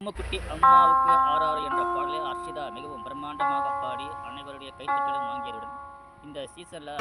அம்மக்குட்டி அம்மாவுக்கு ஆறாறு என்ற பாடலை அர்ஷிதா மிகவும் பிரம்மாண்டமாக பாடி அனைவருடைய கைத்தட்டலும் வாங்கியதுடன் இந்த சீசனில்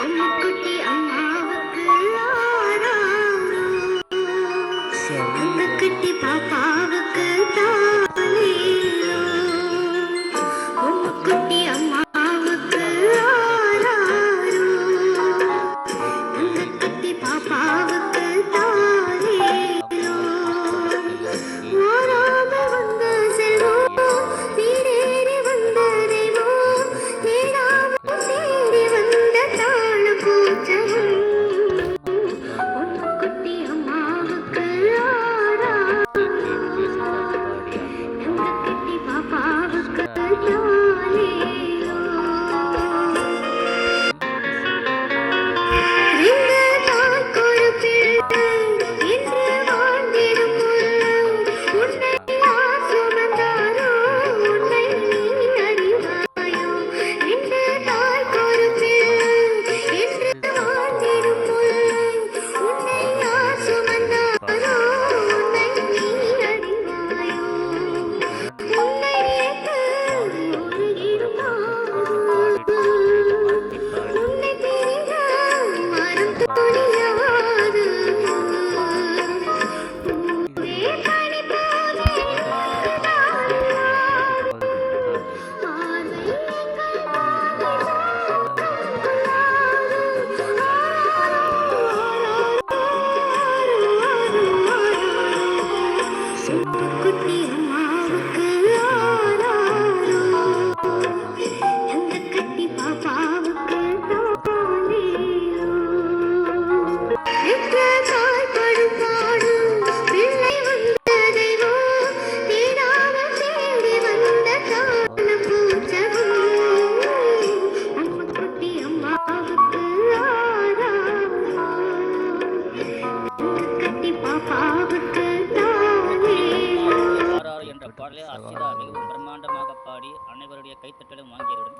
என்ற பாடலை அர்ஷிதா மிகவும் பிரம்மாண்டமாக பாடி அனைவருடைய கைத்தட்டலும் வாங்கியதுடன்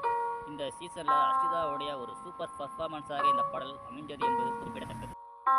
இந்த சீசனில் அர்ஷிதாவுடைய ஒரு சூப்பர் பர்ஃபார்மன்ஸாக இந்த பாடல் அமைந்தது என்பது குறிப்பிடத்தக்கது.